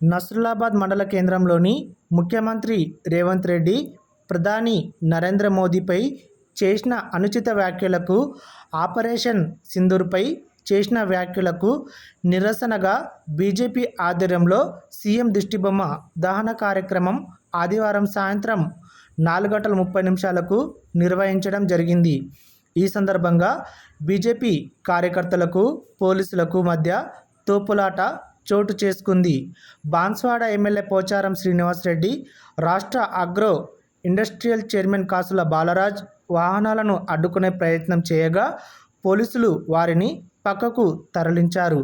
నస్రులాబాద్ మండల కేంద్రంలోని ముఖ్యమంత్రి రేవంత్ రెడ్డి ప్రధాని నరేంద్ర మోదీపై చేసిన అనుచిత వ్యాఖ్యలకు ఆపరేషన్ సింధూర్పై చేసిన వ్యాఖ్యలకు నిరసనగా బీజేపీ ఆధ్వర్యంలో సీఎం దిష్టిబొమ్మ దహన కార్యక్రమం ఆదివారం సాయంత్రం నాలుగు గంటల ముప్పై నిమిషాలకు నిర్వహించడం జరిగింది. ఈ సందర్భంగా బీజేపీ కార్యకర్తలకు పోలీసులకు మధ్య తోపులాట చోటు చేసుకుంది. బాన్స్వాడ ఎమ్మెల్యే పోచారం శ్రీనివాసరెడ్డి రాష్ట్ర అగ్రో ఇండస్ట్రియల్ చైర్మన్ కాసుల బాలరాజ్ వాహనాలను అడ్డుకునే ప్రయత్నం చేయగా పోలీసులు వారిని పక్కకు తరలించారు.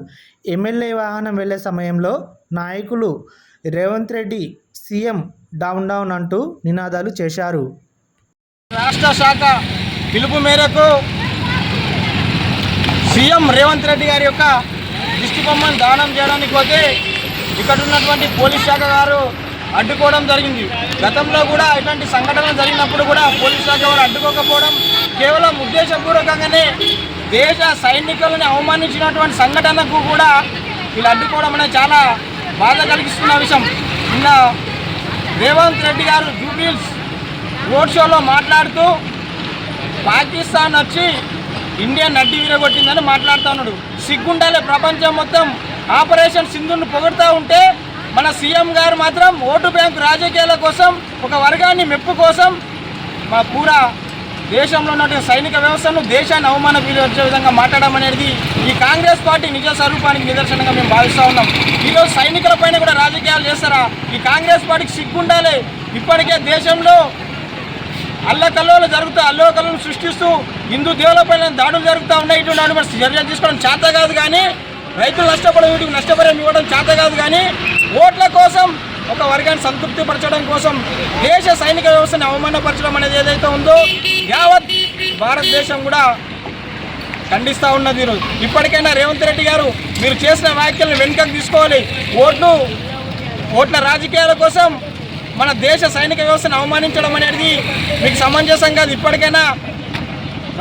ఎమ్మెల్యే వాహనం వెళ్ళే సమయంలో నాయకులు Revanth Reddy CM down down అంటూ నినాదాలు చేశారు. రాష్ట్ర శాఖ పిలుపు మేరకు సీఎం రేవంత్ రెడ్డి గారి యొక్క దిష్టి బొమ్మను దానం చేయడానికి పోతే ఇక్కడ ఉన్నటువంటి పోలీస్ శాఖ గారు అడ్డుకోవడం జరిగింది. గతంలో కూడా ఇట్లాంటి సంఘటనలు జరిగినప్పుడు కూడా పోలీస్ శాఖ వారు అడ్డుకోకపోవడం కేవలం ఉద్దేశపూర్వకంగానే దేశ సైనికులను అవమానించినటువంటి సంఘటనకు కూడా వీళ్ళు అడ్డుకోవడం అనేది చాలా బాధ కలిగిస్తున్న విషయం. నిన్న రేవంత్ రెడ్డి గారు జూబిల్స్ రోడ్ షోలో మాట్లాడుతూ పాకిస్తాన్ వచ్చి ఇండియా నడ్డి విరగొట్టిందని మాట్లాడుతూ ఉన్నాడు. సిగ్గుండాలే ప్రపంచం మొత్తం. ఆపరేషన్ సింధును పొగుడుతూ ఉంటే మన సీఎం గారు మాత్రం ఓటు బ్యాంకు రాజకీయాల కోసం ఒక వర్గాన్ని మెప్పు కోసం మా పూరా దేశంలో ఉన్నటువంటి సైనిక వ్యవస్థను దేశాన్ని అవమాన వచ్చే విధంగా మాట్లాడడం అనేది ఈ కాంగ్రెస్ పార్టీ నిజ స్వరూపానికి నిదర్శనంగా మేము భావిస్తూ ఉన్నాం. ఈరోజు సైనికుల పైన కూడా రాజకీయాలు చేస్తారా? ఈ కాంగ్రెస్ పార్టీకి సిగ్గుండాలి. ఇప్పటికే దేశంలో అల్లకల్లోలు జరుగుతూ అల్లోకల్లను సృష్టిస్తూ హిందూ దేవులపైన దాడులు జరుగుతూ ఉన్నాయి. ఇటువంటి చర్యలు తీసుకోవడం చేత కాదు కానీ రైతులు నష్టపడే వీటికి నష్టపరిహారం ఇవ్వడం చేత కాదు కానీ ఓట్ల కోసం ఒక వర్గాన్ని సంతృప్తిపరచడం కోసం దేశ సైనిక వ్యవస్థను అవమానపరచడం అనేది ఏదైతే ఉందో యావత్ భారతదేశం కూడా ఖండిస్తూ ఉన్నది ఈరోజు. ఇప్పటికైనా రేవంత్ రెడ్డి గారు మీరు చేసిన వ్యాఖ్యలను వెనుకకు తీసుకోవాలి. ఓట్లు ఓట్ల రాజకీయాల కోసం మన దేశ సైనిక వ్యవస్థను అవమానించడం అనేది మీకు సమంజసం కాదు. ఇప్పటికైనా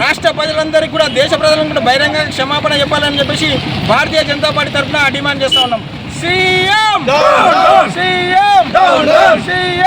రాష్ట్ర ప్రజలందరికీ కూడా దేశ ప్రజలకు కూడా బహిరంగ క్షమాపణ చెప్పాలని చెప్పేసి భారతీయ జనతా పార్టీ తరఫున డిమాండ్ చేస్తా ఉన్నాం. సీఎం! సీఎం! సీఎం!